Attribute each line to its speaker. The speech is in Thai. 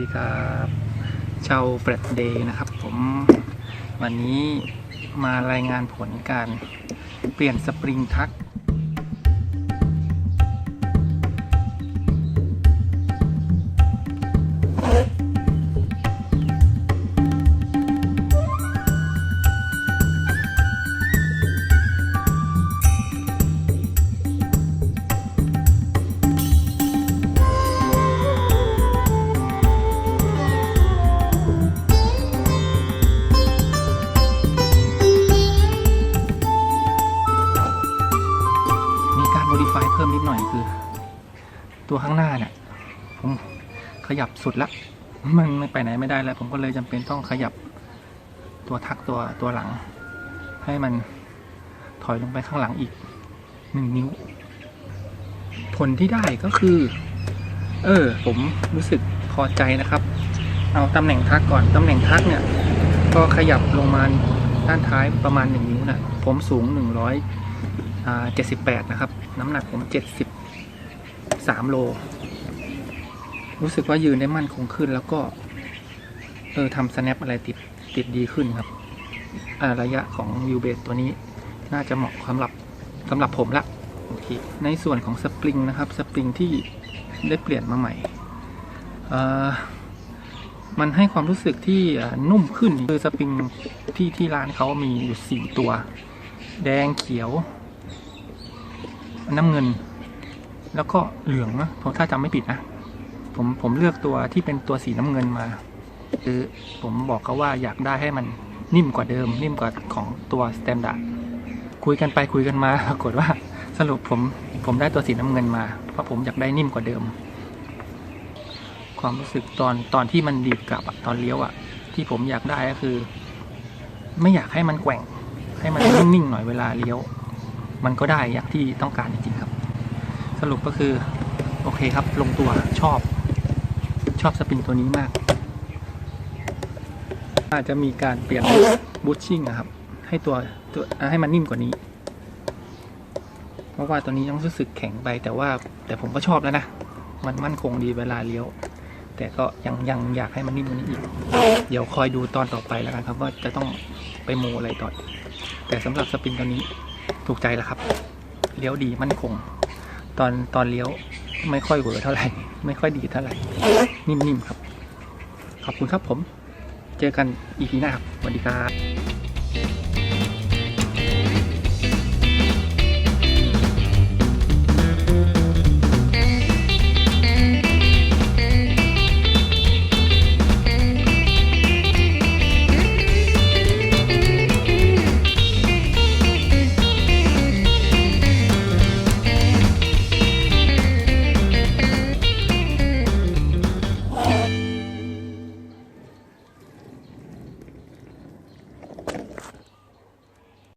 Speaker 1: ดีครับชาวเฟรดเดย์นะครับ ผมวันนี้มารายงานผลการเปลี่ยนสปริงทัการ modify เพิ่มนิดหน่อยคือ ตัวข้างหน้าเนี่ยผมขยับสุดละมันไปไหนไม่ได้แล้ว ผมก็เลยจำเป็นต้องขยับตัวทักตัวตัวหลัง ให้มันถอยลงไปข้างหลังอีกหนึ่งนิ้ว ผลที่ได้ก็คือ เออ ผมรู้สึกพอใจนะครับ เอาตำแหน่งทักก่อนตำแหน่งทักเนี่ย ก็ขยับลงมาด้านท้ายประมาณหนึ่งนิ้วนะผมสูงหนึ่งร้อยอ่า78 นะครับ น้ำหนักผม73โล รู้สึกว่ายืนได้มั่นคงขึ้นแล้วก็ เออทำ snap อะไรติดติดดีขึ้นครับระยะของวิวเบสตัวนี้ น่าจะเหมาะสำหรับสำหรับผมละโอเคในส่วนของสปริงนะครับสปริงที่ได้เปลี่ยนมาใหม่อ่ามันให้ความรู้สึกที่นุ่มขึ้นคือสปริงที่ที่ร้านเขามีอยู่ 4 ตัว แดงเขียว น้ำเงิน แล้วก็เหลืองนะผมถ้าจำไม่ผิดนะผมผมเลือกตัวที่เป็นตัวสีน้ำเงินมา คือผมบอกเขาว่าอยากได้ให้มันนิ่มกว่าเดิม นิ่มกว่าของตัวสแตนดาร์ดคุยกันไปคุยกันมาปรากฏว่าสรุปผมผมได้ตัวสีน้ำเงินมา เพราะผมอยากได้นิ่มกว่าเดิม ความรู้สึกตอนตอนที่มันดีดกลับตอนเลี้ยวอะที่ผมอยากได้ก็คือ ไม่อยากให้มันแกว่ง ให้มันนิ่งๆหน่อยเวลาเลี้ยว มันก็ได้อย่างที่ต้องการจริงๆครับ สรุปก็คือโอเคครับลงตัวชอบ ชอบสปริงตัวนี้มาก อาจจะมีการเปลี่ยนบูชชิ่งนะครับ ให้ตัวตัวให้มันนิ่มกว่านี้ เพราะว่าตัวนี้ยังรู้สึกแข็งไปแต่ว่า แต่ผมก็ชอบแล้วนะ มันมั่นคงดีเวลาเลี้ยว แต่ก็ยังยังอยากให้มันนิ่มกว่านี้อีก เดี๋ยวคอยดูตอนต่อไปแล้วกันครับ ว่าจะต้องไปโมอะไรต่อแต่สำหรับสปริงตัวนี้ ถูกใจแล้วครับ เลี้ยวดีมั่นคง ตอนตอนเลี้ยวไม่ค่อยเวอร์เท่าไหร่ ไม่ค่อยดีเท่าไหร่ นิ่มๆครับ ขอบคุณครับผม เจอกันอีพีหน้าครับสวัสดีครับ